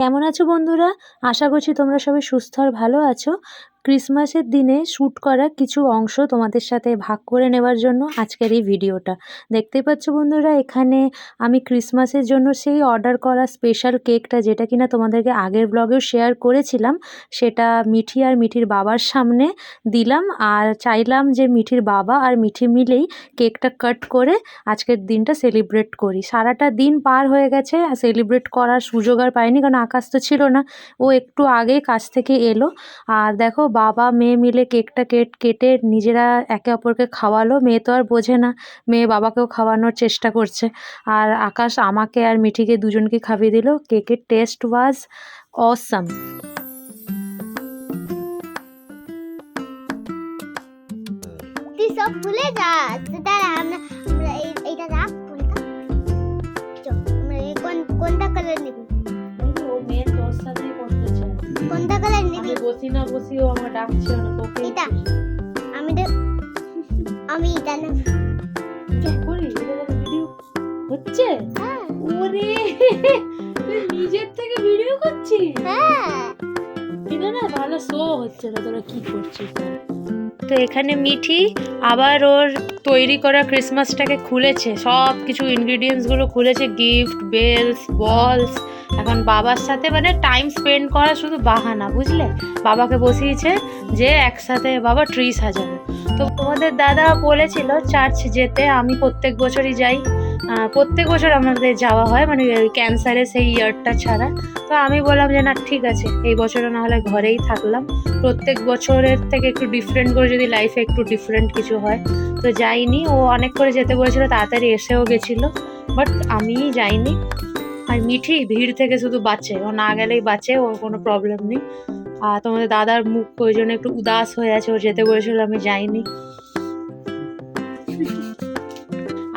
কেমন আছো বন্ধুরা? আশা করছি তোমরা সবাই সুস্থ আর ভালো আছো। ক্রিসমাসের দিনে শ্যুট করা কিছু অংশ তোমাদের সাথে ভাগ করে নেওয়ার জন্য আজকের এই ভিডিওটা। দেখতেই পাচ্ছ বন্ধুরা, এখানে আমি ক্রিসমাসের জন্য সেই অর্ডার করা স্পেশাল কেকটা যেটা কিনা তোমাদেরকে আগের ব্লগেও শেয়ার করেছিলাম, সেটা মিঠি আর মিঠির বাবার সামনে দিলাম। আর চাইলাম যে মিঠির বাবা আর মিঠি মিলেই কেকটা কাট করে আজকের দিনটা সেলিব্রেট করি। সারাটা দিন পার হয়ে গেছে, আর সেলিব্রেট করার সুযোগ আর পাইনি, কারণ আকাশ তো ছিল না। ও একটু আগেই কাছ থেকে এলো। আর দেখো বাবা মেয়ে মিলে কেকটা কেট কেটে নিজেরা একে অপরকে খাওয়ালো। মেয়ে তো আর বোঝে না। মেয়ে বাবাকেও খাওয়ানোর চেষ্টা করছে। আর আকাশ আমাকে আর মিঠিকে দুজনকে খাইয়ে দিল। কেকের টেস্ট ওয়াজ অসাম কোনটা কালার নিবি? কোনটা কালার নিবি বসি না বসি ও আমার ডাকছে না তোকে। এটা আমি আমি এটা না। করি? ভিডিও হচ্ছে? হ্যাঁ। ওরে তুই নিজের থেকে ভিডিও করছিস? হ্যাঁ। কিন্তু না ভালো শো হচ্ছে না তোরা কি করছিস? তো এখানে মিঠি আবার ওর তৈরি করা ক্রিসমাসটাকে খুলেছে। সব কিছু ইনগ্রিডিয়েন্টসগুলো খুলেছে গিফট বেলস বলস এখন বাবার সাথে মানে টাইম স্পেন্ড করা শুধু বাহানা, বুঝলে? বাবাকে বসিয়েছে যে একসাথে বাবা ট্রি সাজাবে। তো তোমাদের দাদা বলেছিল চার্চ যেতে আমি প্রত্যেক বছরই যাই। প্রত্যেক বছর আমাদের যাওয়া হয় মানে ক্যান্সারের সেই ইয়ারটা ছাড়া। তো আমি বললাম যে, না, ঠিক আছে, এই বছরও না হলে ঘরেই থাকলাম। প্রত্যেক বছরের থেকে একটু ডিফারেন্ট করে যদি লাইফে একটু ডিফারেন্ট কিছু হয়, তো যাইনি। ও অনেক করে যেতে বলেছিল, তাড়াতাড়ি এসেও গেছিল বাট আমি যাইনি। আর মিঠি ভিড় থেকে শুধু বাঁচে, ও না গেলেই বাঁচে, ওর কোনো প্রবলেম নেই। আর তোমাদের দাদার মুখ ওই জন্য একটু উদাস হয়ে আছে, ও যেতে বলেছিল, আমি যাইনি।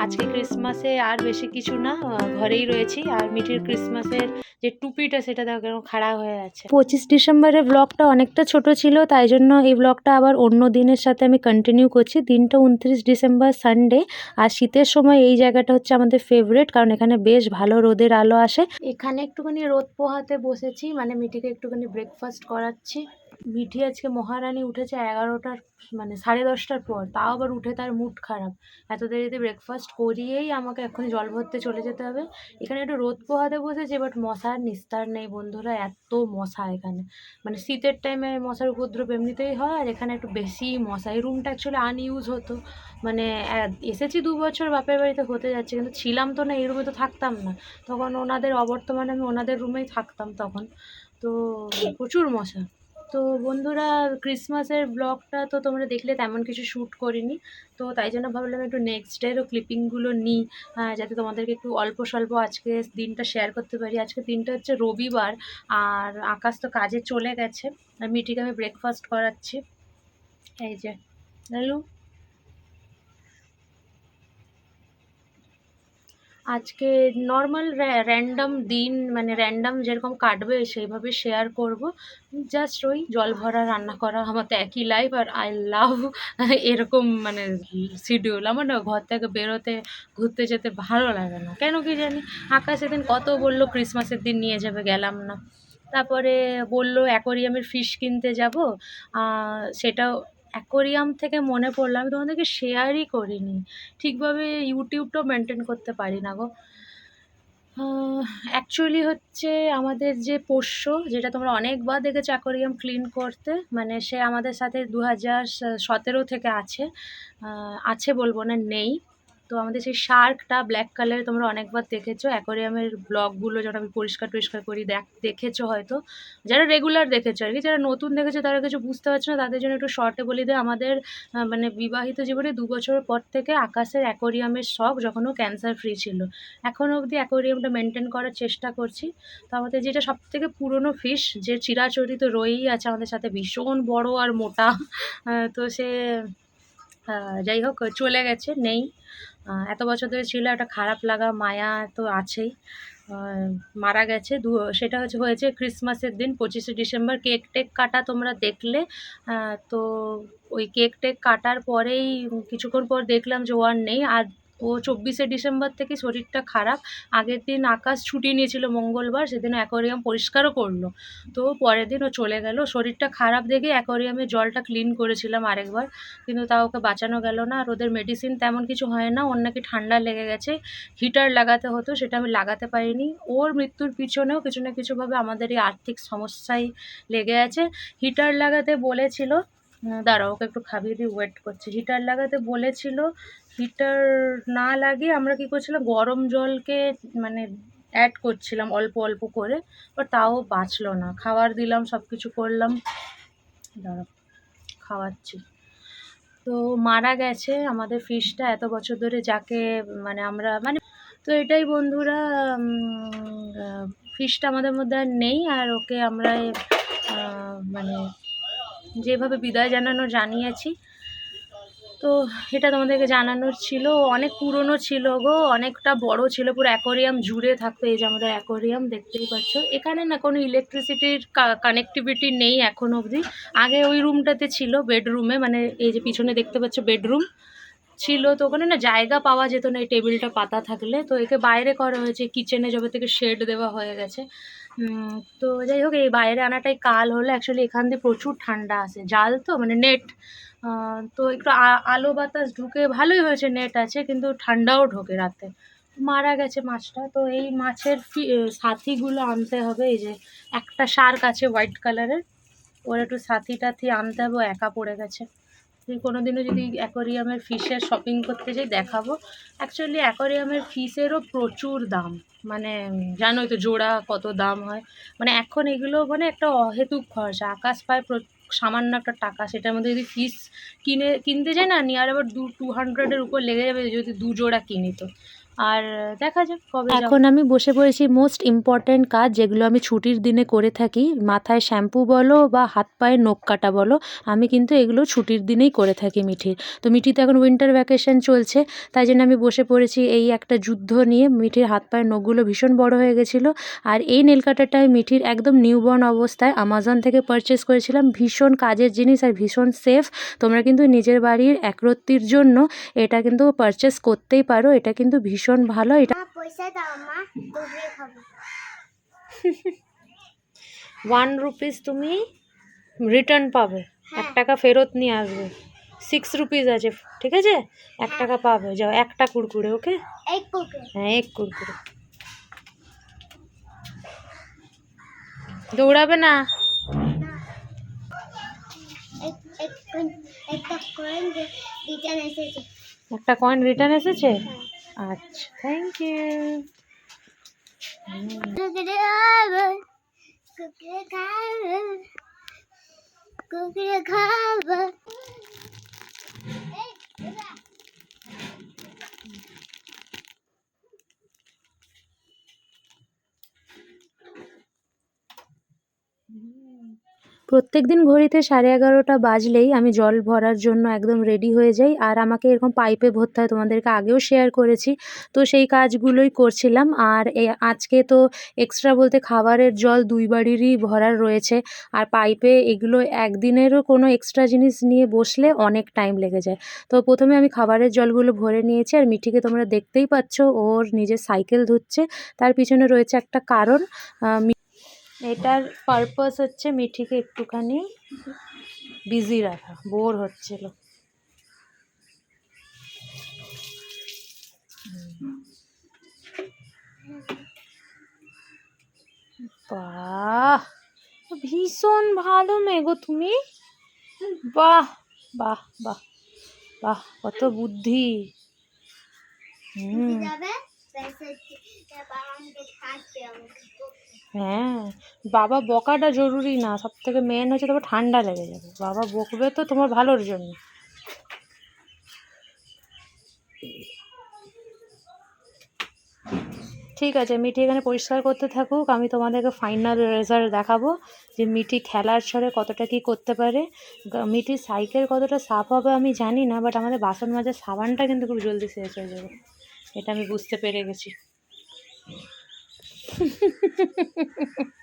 আজকে ক্রিসমাসে আর বেশি কিছু না ঘরেই রয়েছি। আর মিঠির ক্রিসমাসের যে টুপিটা সেটা দেখো কেমন খাড়া হয়ে আছে। পঁচিশ ডিসেম্বরের ব্লগটা অনেকটা ছোট ছিল তাই জন্য এই ব্লগটা আবার অন্য দিনের সাথে আমি কন্টিনিউ করছি। দিনটা উনত্রিশ ডিসেম্বর সানডে আর শীতের সময় এই জায়গাটা হচ্ছে আমাদের ফেভারিট কারণ এখানে বেশ ভালো রোদের আলো আসে। এখানে একটুখানি রোদ পোহাতে বসেছি মানে মিঠিকে একটুখানি ব্রেকফাস্ট করাচ্ছি। মিঠি আজকে মহারানী উঠেছে এগারোটার মানে সাড়ে দশটার পর, তাও আবার উঠে তার মুড খারাপ। এত দেরিতে ব্রেকফাস্ট করিয়েই আমাকে এখন জল ভরতে চলে যেতে হবে। এখানে একটু রোদ পোহাতে বসেছে বাট মশার নিস্তার নেই বন্ধুরা, এত মশা এখানে। মানে শীতের টাইমে মশার উপদ্রব এমনিতেই হয়, আর এখানে একটু বেশি মশা। এই রুমটা অ্যাকচুয়ালি আনইউজ হতো। মানে এসেছি দু বছর, বাপের বাড়িতে হতে যাচ্ছে, কিন্তু ছিলাম তো না, এই রুমে তো থাকতাম না। তখন ওনাদের অবর্তমানে আমি ওনাদের রুমেই থাকতাম তখন। তো প্রচুর মশা। তো বন্ধুরা ক্রিসমাসের ব্লগটা তো তোমরা দেখলে তেমন কিছু শ্যুট করিনি। তো তাই জন্য ভাবলাম একটু নেক্সট ডেরও ক্লিপিংগুলো নিই যাতে তোমাদেরকে একটু অল্প স্বল্প আজকে দিনটা শেয়ার করতে পারি। আজকে দিনটা হচ্ছে রবিবার, আর আকাশ তো কাজে চলে গেছে। আর মিটিকে আমি ব্রেকফাস্ট করাচ্ছি। এই যে লালু আজকে নর্মাল র্যান্ডম দিন মানে র্যান্ডম যেরকম কাটবে সেইভাবে শেয়ার করব। জাস্ট ওই জল ভরা রান্না করা, আমার তো একই লাইফ আর আই লাভ এরকম মানে শিডিউল আমার না ঘর থেকে বেরোতে, ঘুরতে যেতে ভালো লাগে না। কেন কি জানি? আকাশ সেদিন কত বলল ক্রিসমাসের দিন নিয়ে যাবে, গেলাম না। তারপরে বলল অ্যাকোরিয়ামের ফিশ কিনতে যাব। সেটাও অ্যাকোরিয়াম থেকে মনে পড়ল, আমি তোমাদেরকে শেয়ারই করিনি। ঠিকভাবে ইউটিউবটাও মেনটেন করতে পারি না গো। অ্যাকচুয়ালি হচ্ছে আমাদের যে পোষ্য, যেটা তোমরা অনেকবার দেখেছ অ্যাকোরিয়াম ক্লিন করতে মানে সে আমাদের সাথে দু হাজার সতেরো থেকে আছে আছে বলব না, নেই। তো আমাদের সেই শার্কটা ব্ল্যাক কালারের তোমরা অনেকবার দেখেছ। অ্যাকোরিয়ামের ব্লগগুলো যখন আমি পরিষ্কার টরিষ্কার করি, দেখ, দেখেছ হয়তো। যারা রেগুলার দেখেছ আর কি, যারা নতুন দেখেছ তারা কিছু বুঝতে পারছ না, তাদের জন্য একটু শর্টে বলি দেয় আমাদের মানে বিবাহিত জীবনে দু বছর পর থেকে আকাশের অ্যাকোরিয়ামের শখ যখন ও ক্যান্সার ফ্রি ছিল। এখনও অবধি অ্যাকোরিয়ামটা মেনটেন করার চেষ্টা করছি। তো আমাদের যেটা সব থেকে পুরনো ফিশ যে চিরাচরিত রয়েই আছে আমাদের সাথে ভীষণ বড় আর মোটা তো সে যাই হোক, চলে গেছে, নেই। এত বছর ধরে ছিল, একটা খারাপ লাগা মায়া তো আছেই। মারা গেছে। দু, সেটা হচ্ছে, হয়েছে ক্রিসমাসের দিন, পঁচিশে ডিসেম্বর। কেক টেক কাটা তোমরা দেখলে। তো ওই কেক টেক কাটার পরেই, কিছুক্ষণ পর দেখলাম যে ওয়ার নেই। আর ও চব্বিশে ডিসেম্বর থেকে শরীরটা খারাপ। আগের দিন আকাশ ছুটি নিয়েছিল মঙ্গলবার, সেদিন অ্যাকোরিয়াম পরিষ্কারও করল। তো পরের দিন ও চলে গেল। শরীরটা খারাপ দেখে অ্যাকোরিয়ামে জলটা ক্লিন করেছিলাম আরেকবার। কিন্তু তাও ওকে বাঁচানো গেল না। আর ওদের মেডিসিন তেমন কিছু হয় না। ওর নাকি ঠান্ডা লেগে গেছে। হিটার লাগাতে হতো, সেটা আমি লাগাতে পারিনি। ওর মৃত্যুর পিছনেও কিছু না কিছুভাবে আমাদের এই আর্থিক সমস্যাই লেগে আছে। হিটার লাগাতে বলেছিল দাঁড়াও, ওকে একটু খাবিয়ে দিয়ে ওয়েট করছি। হিটার লাগাতে বলেছিল হিটার না লাগিয়ে আমরা কী করছিলাম, গরম জলকে মানে অ্যাড করছিলাম অল্প অল্প করে বাট তাও বাঁচলো না। খাবার দিলাম সব কিছু করলাম খাওয়াচ্ছি। তো মারা গেছে আমাদের ফিশটা এত বছর ধরে যাকে মানে আমরা মানে তো এটাই বন্ধুরা ফিশটা আমাদের মধ্যে আর নেই, আর ওকে আমরা মানে যেভাবে বিদায় জানানো জানিয়েছি তো এটা তোমাদেরকে জানানোর ছিল। অনেক পুরনো ছিল গো, অনেকটা বড় ছিল, পুরো অ্যাকোরিয়াম জুড়ে থাকতো এই যে আমাদের অ্যাকোরিয়াম, দেখতেই পাচ্ছ। এখানে না কোনো ইলেকট্রিসিটির কানেক্টিভিটি নেই এখন অবধি। আগে ওই রুমটাতে ছিল বেডরুমে মানে এই যে পিছনে দেখতে পাচ্ছ বেডরুম ছিল, তো ওখানে না জায়গা পাওয়া যেত না, এই টেবিলটা পাতা থাকলে। তো একে বাইরে করা হয়েছে কিচেনে যবে থেকে শেড দেওয়া হয়ে গেছে। তো যাই হোক, এই বাইরে আনাটাই কাল হলো। অ্যাকচুয়ালি এখান দিয়ে প্রচুর ঠান্ডা আসে জাল তো মানে নেট তো একটু আলো বাতাস ঢুকে ভালোই হয়েছে নেট আছে, কিন্তু ঠান্ডাও ঢোকে রাতে। মারা গেছে মাছটা। তো এই মাছের সাথীগুলো আনতে হবে। এই যে একটা শার্ক আছে হোয়াইট কালারের, ওর একটু সাথী টাথি আনতে হবে একা পড়ে গেছে। কোনো দিনও যদি অ্যাকোরিয়ামের ফিশের শপিং করতে যাই, দেখাবো। অ্যাকচুয়ালি অ্যাকোরিয়ামের ফিশেরও প্রচুর দাম। মানে জানোই তো জোড়া কত দাম হয়। মানে এখন এগুলো মানে একটা অহেতুক খরচা। আকাশ পায় সামান্য একটা টাকা, সেটার মধ্যে যদি ফিস কিনে, কিনতে যায় না নিয়ার আবার দু টু হান্ড্রেডের উপর লেগে যাবে যদি দু জোড়া কিনি তো। আর দেখা যাক কবে এখন আমি বসে পড়েছি মোস্ট ইম্পর্ট্যান্ট কাজ, যেগুলো আমি ছুটির দিনে করে থাকি। মাথায় শ্যাম্পু বলো বা হাত পায়ে নখ কাটা বলো, আমি কিন্তু এগুলো ছুটির দিনেই করে থাকি মিঠির। তো মিঠি তো এখন উইন্টার ভ্যাকেশন চলছে, তাই জন্য আমি বসে পড়েছি এই একটা যুদ্ধ নিয়ে। মিঠির হাত পায়ের নখগুলো ভীষণ বড় হয়ে গেছিল। আর এই নেল কাটারটা আমি মিঠির একদম নিউবর্ন অবস্থায় আমাজন থেকে পারচেস করেছিলাম। ভীষণ কাজের জিনিস আর ভীষণ সেফ তোমরা কিন্তু নিজের বাড়ির একরত্তির জন্য এটা কিন্তু পারচেস করতেই পারো। এটা কিন্তু ভীষণ ভালো এটা ওয়ান রুপিস তুমি রিটার্ন পাবে। এক টাকা ফেরত নিয়ে আসবে। সিক্স রুপিস আছে ঠিক আছে? এক টাকা পাবে। যাও একটা কুরকুরে ওকে হ্যাঁ এক কুরকুরে দৌড়াবে না? একটা কয়েন রিটার্ন এসেছে। একটা কয়েন রিটার্ন এসেছে আচ্ছা থ্যাংক ইউ কুকুরে খাব কুকুরে খাব কুকুরে খাব প্রত্যেক দিন ঘড়িতে সাড়ে এগারোটা বাজলেই আমি জল ভরার জন্য একদম রেডি হয়ে যাই। আর আমাকে এরকম পাইপে ভরতে হয়, তোমাদেরকে আগেও শেয়ার করেছি। তো সেই কাজগুলোই করছিলাম। আর আজকে তো এক্সট্রা বলতে খাবারের জল দুই বাড়িরই ভরার রয়েছে। আর পাইপে এগুলো একদিনেরও কোনো এক্সট্রা জিনিস নিয়ে বসলে অনেক টাইম লেগে যায়। তো প্রথমে আমি খাবারের জলগুলো ভরে নিয়েছি। আর মিঠিকে তোমরা দেখতেই পাচ্ছ, ওর নিজের সাইকেল ধুচ্ছে। তার পিছনে রয়েছে একটা কারণ এটার পারপাস হচ্ছে মিঠিকে একটুখানি বিজি রাখা বোর হচ্ছিল। বাহ ভীষণ ভালো মেগো তুমি। বাহ বাহ বাহ বাহ কত বুদ্ধি। হ্যাঁ। বাবা বকাটা জরুরি না সব থেকে মেন হচ্ছে তোমার ঠান্ডা লেগে যাবে। বাবা বকবে তো তোমার ভালোর জন্য। ঠিক আছে, মিঠি এখানে পরিষ্কার করতে থাকুক, আমি তোমাদেরকে ফাইনাল রেজাল্ট দেখাবো যে মিঠি খেলার ছড়ে কতটা কি করতে পারে। মিঠির সাইকেল কতটা সাফ হবে আমি জানি না বাট আমাদের বাসন মাজার সাবানটা কিন্তু খুব জলদি শেষ হয়ে যাবে। এটা আমি বুঝতে পেরে গেছি।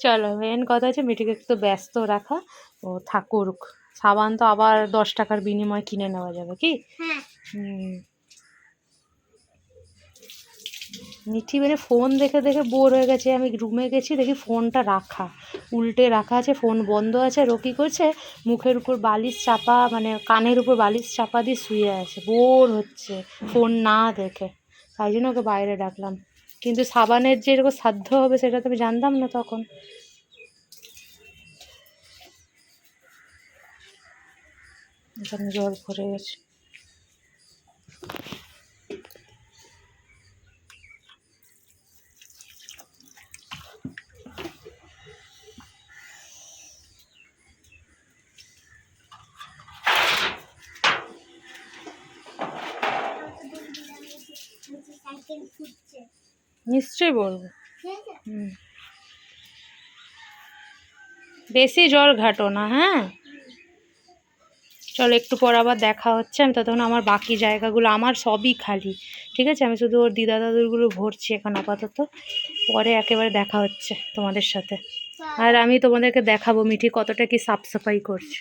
চলো মেন কথা হচ্ছে মিঠিকে একটু ব্যস্ত রাখা। ও থাকুক। সাবান তো আবার দশ টাকার বিনিময়ে কিনে নেওয়া যাবে কি? হ্যাঁ। মিঠি মানে ফোন দেখে দেখে বোর হয়ে গেছে। আমি রুমে গেছি দেখি ফোনটা রাখা। উল্টে রাখা আছে ফোন বন্ধ আছে। আর ও কী করছে? মুখের উপর বালিশ চাপা মানে কানের উপর বালিশ চাপা দিয়ে শুয়ে আছে। বোর হচ্ছে ফোন না দেখে। তাই জন্য ওকে বাইরে ডাকলাম। কিন্তু সাবানের যে এরকম সাধ্য হবে সেটা তো আমি জানতাম না তখন। জল ভরে গেছে। সাইকেল ফুটছে নিশ্চয়ই বলব। বেশি জল ঘাটো না হ্যাঁ? চলো একটু পর আবার দেখা হচ্ছে আমি ততক্ষণ আমার বাকি জায়গাগুলো আমার সবই খালি ঠিক আছে? আমি শুধু ওর দিদা দাদুরগুলো ভরছি এখন আপাতত পরে একেবারে দেখা হচ্ছে তোমাদের সাথে। আর আমি তোমাদেরকে দেখাবো মিঠি কতটা কি সাফ সাফাই করছে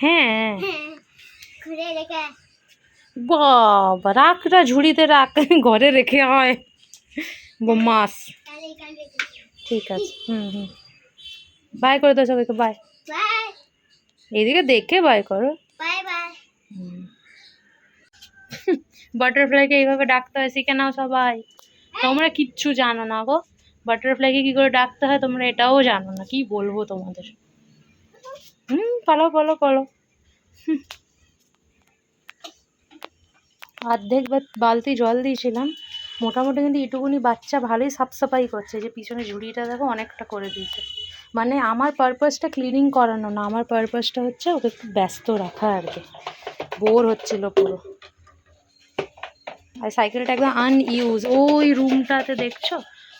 হ্যাঁ। হ্যাঁ বাবা রাখ ঝুড়িতে রাখ, ঘরে রেখে হয় মাস ঠিক আছে, হুম হুম। বাই করে দাও সবাইকে, বাই। এদিকে দেখে বাই করো। বাটারফ্লাইকে এইভাবে ডাকতে হয়, শিখে নাও সবাই। তোমরা কিচ্ছু জানো না গো। বাটারফ্লাইকে কি করে ডাকতে হয়, তোমরা এটাও জানো না। কি বলব তোমাদের? হুম, পালো পালো পালো। হুম। অর্ধেক বালতি জল দিয়েছিলাম। মোটামুটি কিন্তু এটুকুনি বাচ্চা ভালোই সাফ সাফাই করছে যে পিছনে ঝুড়িটা দেখো অনেকটা করে দিয়েছে। মানে আমার পারপাসটা ক্লিনিং করানো না, আমার পারপাসটা হচ্ছে ওকে একটু ব্যস্ত রাখা আর কি। বোর হচ্ছিল পুরো। আর সাইকেলটা একদম আনইউজ ওই রুমটাতে দেখছ?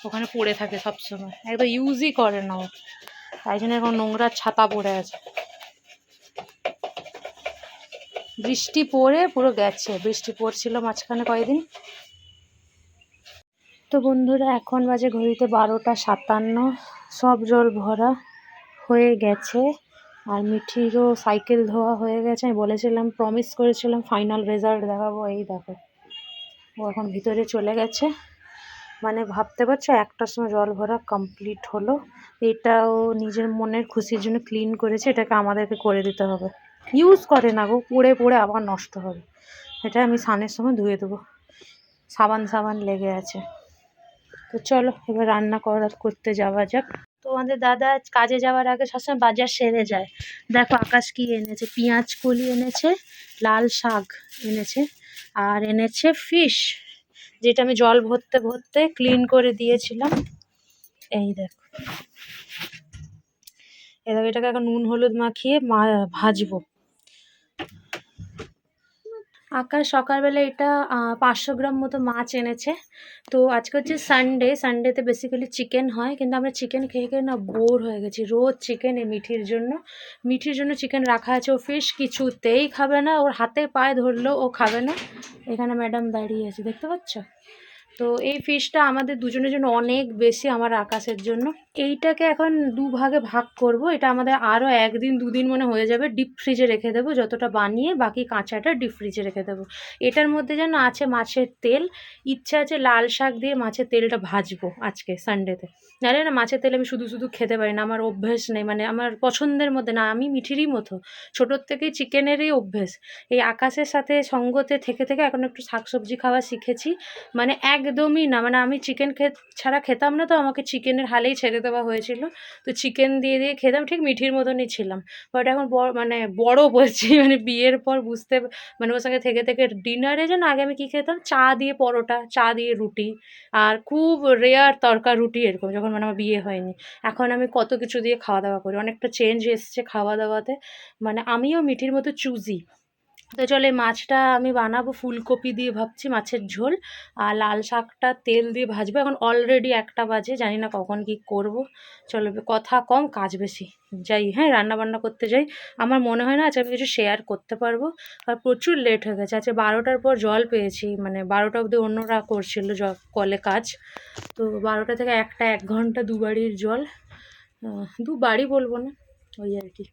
ওখানে পড়ে থাকে সবসময়। একদম ইউজই করে না ও। তাই জন্য এখন নোংরা ছাতা পড়ে আছে। বৃষ্টি পড়ে, পুরো গেছে। বৃষ্টি পড়ছিল মাঝখানে কয়েকদিন। তো বন্ধুরা, এখন বাজে ঘড়িতে বারোটা সাতান্ন। সব জল ভরা হয়ে গেছে। আর মিঠিরও সাইকেল ধোয়া হয়ে গেছে। আমি বলেছিলাম প্রমিস করেছিলাম ফাইনাল রেজাল্ট দেখাবো। এই দেখো, ও এখন ভিতরে চলে গেছে। মানে ভাবতে পারছ, একটার সময় জল ভরা কমপ্লিট হলো। এটাও নিজের মনের খুশির জন্য ক্লিন করেছে। এটাকে আমাদেরকে করে দিতে হবে। ইউজ করে না গো, পড়ে পড়ে আবার নষ্ট হবে। এটা আমি স্নানের সময় ধুয়ে দেবো। সাবান সাবান লেগে আছে। তো চলো, এবার রান্না করার করতে যাওয়া যাক। তোমাদের দাদা কাজে যাওয়ার আগে সবসময় বাজার সেরে যায়। দেখো আকাশ কি এনেছে, পেঁয়াজ কলি এনেছে, লাল শাক এনেছে, আর এনেছে ফিশ যেটা আমি জল ভরতে ভরতে ক্লিন করে দিয়েছিলাম। এই দেখো। এবার এটাকে এখন নুন, হলুদ মাখিয়ে মা, ভাজবো। আকাশ সকালবেলা এটা পাঁচশো গ্রাম মতো মাছ এনেছে। তো আজকে হচ্ছে সানডে সানডেতে বেসিক্যালি চিকেন হয়, কিন্তু আমরা চিকেন খেয়ে খেয়ে না বোর হয়ে গেছি। রোজ চিকেন এই মিঠির জন্য। মিঠির জন্য চিকেন রাখা আছে। ও ফিশ কিছুতেই খাবে না। ওর হাতে পায়ে ধরলেও ও খাবে না। এখানে ম্যাডাম দাঁড়িয়ে আছে। দেখতে পাচ্ছ? তো এই ফিশটা আমাদের দুজনের জন্য অনেক বেশি আমার আকাশের জন্য। এইটাকে এখন দু ভাগে ভাগ করব। এটা আমাদের আরও একদিন, দুদিন মনে হয়ে যাবে ডিপ ফ্রিজে রেখে দেবো। যতটা বানিয়ে বাকি কাঁচাটা ডিপ ফ্রিজে রেখে দেবো। এটার মধ্যে যেন আছে মাছের তেল। ইচ্ছা আছে লাল শাক দিয়ে মাছের তেলটা ভাজবো আজকে সানডেতে নাহলে না মাছের তেল আমি শুধু শুধু খেতে পারি না। আমার অভ্যেস নেই। মানে আমার পছন্দের মধ্যে না, আমি মিঠিরই মতো। ছোটোর থেকেই চিকেনেরই অভ্যেস। এই আকাশের সাথে সঙ্গতে থেকে থেকে এখন একটু শাকসবজি খাওয়া শিখেছি। মানে একদমই না। মানে আমি চিকেন খে ছাড়া খেতাম না তো, আমাকে চিকেনের হালেই ছেড়ে দেওয়া হয়েছিল। তো চিকেন দিয়ে দিয়ে খেতাম, ঠিক মিঠির মতনই ছিলাম। বাট এখন বড় মানে বড় বলছি মানে বিয়ের পর বুঝতে মানে ওর সঙ্গে থেকে থেকে ডিনারে যেন আগে আমি কী খেতাম? চা দিয়ে পরোটা, চা দিয়ে রুটি, আর খুব রেয়ার তরকা রুটি এরকম, যখন মানে আমার বিয়ে হয়নি। এখন আমি কত কিছু দিয়ে খাওয়া দাওয়া করি। অনেকটা চেঞ্জ এসছে খাওয়া দাওয়াতে। মানে আমিও মিঠির মতো চুজি তো চলে মাছটা আমি বানাবো ফুলকপি দিয়ে ভাবছি মাছের ঝোল আর লাল শাকটা তেল দিয়ে ভাজবো। এখন অলরেডি একটা বাজে জানি না কখন কি করব। চলো কথা কম কাজ বেশি। যাই হ্যাঁ রান্না বান্না করতে যাই। আমার মনে হয় না আজকে আমি কিছু শেয়ার করতে পারব। আর প্রচুর লেট হয়ে গেছে। আজকে বারোটার পর জল পেয়েছি। মানে বারোটা অবধি অন্যরা করছিল কলে কাজ। তো বারোটা থেকে একটা এক ঘণ্টা দু বাড়ির জল। আহ, দু বাড়ি বলব না ওই আর কি।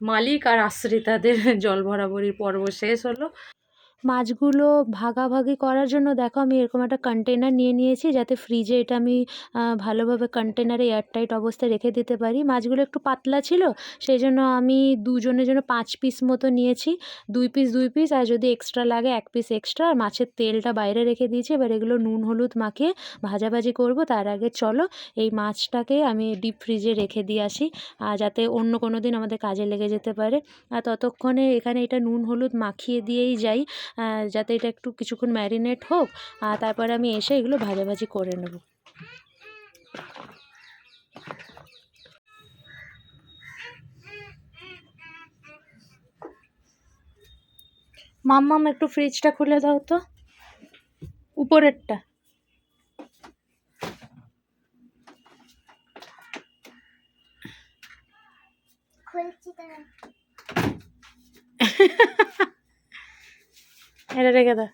মালিক আর আশ্রিতাদের জল ভরাভরির পর্ব শেষ হলো। মাছগুলো ভাগাভাগি করার জন্য দেখো আমি এরকম একটা কন্টেনার নিয়ে নিয়েছি যাতে ফ্রিজে এটা আমি ভালোভাবে কন্টেনারে এয়ারটাইট অবস্থায় রেখে দিতে পারি। মাছগুলো একটু পাতলা ছিল সেই জন্য আমি দুজনের জন্য পাঁচ পিস মতো নিয়েছি। দুই পিস দুই পিস আর যদি এক্সট্রা লাগে এক পিস এক্সট্রা আর মাছের তেলটা বাইরে রেখে দিয়েছি। এবার এগুলো নুন, হলুদ মাখিয়ে ভাজাভাজি করব। তার আগে চলো এই মাছটাকে আমি ডিপ ফ্রিজে রেখে দিয়ে আসি আর যাতে অন্য কোনো দিন আমাদের কাজে লেগে যেতে পারে। আর ততক্ষণে এখানে এটা নুন, হলুদ মাখিয়ে দিয়েই যাই। যাতে এটা একটু কিছুক্ষণ ম্যারিনেট হোক আর তারপরে আমি এসে এগুলো ভাজাভাজি করে নেব। মাম্মাম একটু ফ্রিজটা খুলে দাও তো। উপরেরটা। খুলছি তারা এটা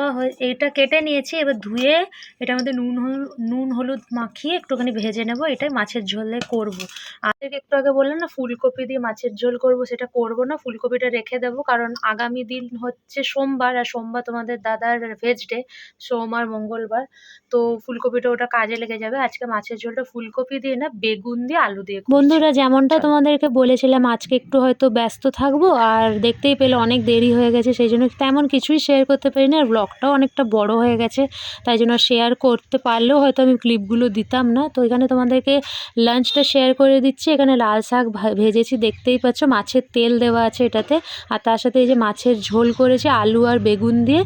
দেওয়া হয়ে- এটা কেটে নিয়েছি এবার ধুয়ে এটার মধ্যে নুন হলুদ নুন হলুদ মাখিয়ে একটুখানি ভেজে নেব এটাই মাছের ঝোলে করব। আর একটু আগে বললাম না ফুলকপি দিয়ে মাছের ঝোল করব সেটা করব না ফুলকপিটা রেখে দেব কারণ আগামী দিন হচ্ছে সোমবার আর সোমবার তোমাদের দাদার ভেজ ডে সোম আর মঙ্গলবার তো ফুলকপিটা ওটা কাজে লেগে যাবে। আজকে মাছের ঝোলটা ফুলকপি দিয়ে না বেগুন দিয়ে আলু দিয়ে বন্ধুরা যেমনটা তোমাদেরকে বলেছিলাম আজকে একটু হয়তো ব্যস্ত থাকব আর দেখতেই পেলে অনেক দেরি হয়ে গেছে সেই জন্য তেমন কিছুই শেয়ার করতে পারি না আর ব্লগটাও অনেকটা বড় হয়ে গেছে তাই জন্য শেয়ার করতে পারলেও হয়তো আমি ক্লিপগুলো দিতাম না। তো এখানে তোমাদেরকে লাঞ্চটা শেয়ার করে দিচ্ছি এখানে লাল শাক ভা- ভেজেছি দেখতেই পাচ্ছ মাছের তেল দেওয়া আছে এটাতে। আর তার সাথে এই যে মাছের ঝোল করেছি আলু আর বেগুন দিয়ে।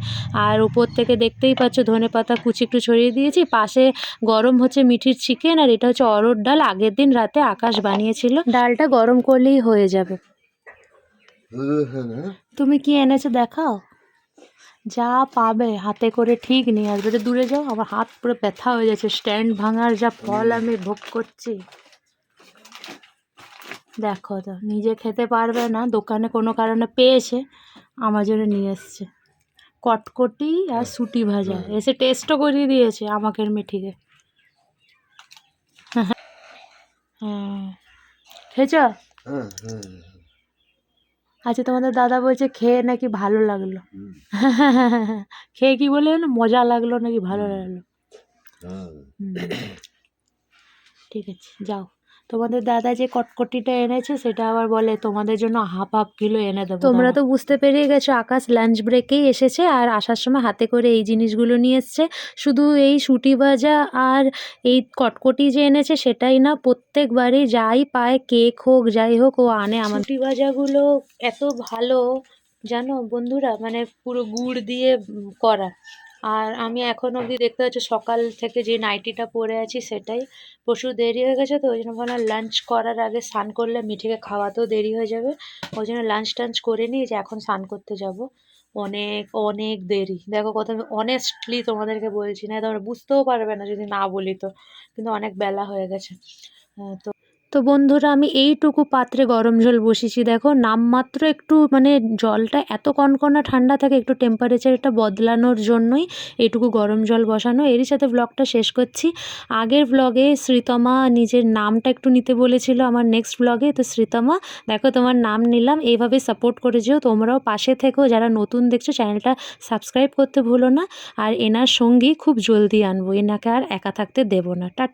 আর উপর থেকে দেখতেই পাচ্ছ ধনে পাতা কুচি একটু ছড়িয়ে দিয়েছি। পাশে গরম হচ্ছে মিঠির চিকেন আর এটা হচ্ছে অরড় ডাল। আগের দিন রাতে আকাশ বানিয়েছিল। ডালটা গরম করলেই হয়ে যাবে। তুমি কি এনেছো দেখাও? যা পাবে হাতে করে ঠিক নিয়ে আসবে। একটু দূরে যাও আমার হাত পুরো ব্যথা হয়ে যাচ্ছে স্ট্যান্ড ভাঙার যা ফল আমি ভোগ করছি। দেখো তো নিজে খেতে পারবে না দোকানে কোনো কারণে পেয়েছে আমার জন্য নিয়ে এসছে। কটকটি আর সুটি ভাজা এসে টেস্টও করিয়ে দিয়েছে আমাকে মিঠিকে। হ্যাঁ। খেয়েছ? আচ্ছা তোমাদের দাদা বলছে খেয়ে নাকি ভালো লাগল। খেয়ে কি বলে মজা লাগল নাকি ভালো লাগল? ঠিক আছে যাও। তোমাদের দাদা যে কটকটিটা এনেছে সেটা আবার বলে তোমাদের জন্য হাফ হাফ কিলো এনে দেবো তোমরা তো বুঝতে পেরে গেছো আকাশ লাঞ্চ ব্রেকেই এসেছে আর আসার সময় হাতে করে এই জিনিসগুলো নিয়ে এসছে। শুধু এই সুটি ভাজা আর এই কটকটি যে এনেছে সেটাই না প্রত্যেকবারই যাই পায় কেক হোক যাই হোক ও আনে আমার। সুটি ভাজাগুলো এত ভালো জানো বন্ধুরা মানে পুরো গুড় দিয়ে করা। আর আমি এখন অবধি দেখতে পাচ্ছি সকাল থেকে যে নাইটিটা পরে আছি সেটাই। প্রচুর দেরি হয়ে গেছে তো ওই জন্য ভাবলাম লাঞ্চ করার আগে স্নান করলে মিঠিকে খাওয়াতেও দেরি হয়ে যাবে। ওই জন্য লাঞ্চ টাঞ্চ করে নিই যে এখন স্নান করতে যাব। অনেক অনেক দেরি। দেখো কত অনেস্টলি তোমাদেরকে বলছি না তোমরা বুঝতেও পারবে না যদি না বলি তো। কিন্তু অনেক বেলা হয়ে গেছে। হ্যাঁ, তো তো বন্ধুরা, আমি এইটুকু পাত্রে গরম জল বসিয়েছি। দেখো, নামমাত্র একটু মানে জলটা এত কনকনা ঠান্ডা থাকে, একটু টেম্পারেচারটা বদলানোর জন্যই এইটুকু গরম জল বসানো। এরই সাথে ব্লগটা শেষ করছি। আগের ব্লগে শ্রীতমা নিজের নামটা একটু নিতে বলেছিল আমার নেক্সট ব্লগে তো শ্রীতমা, দেখো তোমার নাম নিলাম, এইভাবে সাপোর্ট করে যেও। তোমরাও পাশে থেকো। যারা নতুন দেখছ চ্যানেলটা সাবস্ক্রাইব করতে ভুলো না। আর এনার সঙ্গী খুব জলদি আনব। এনাকে আর একা থাকতে দেবো না। টাটা।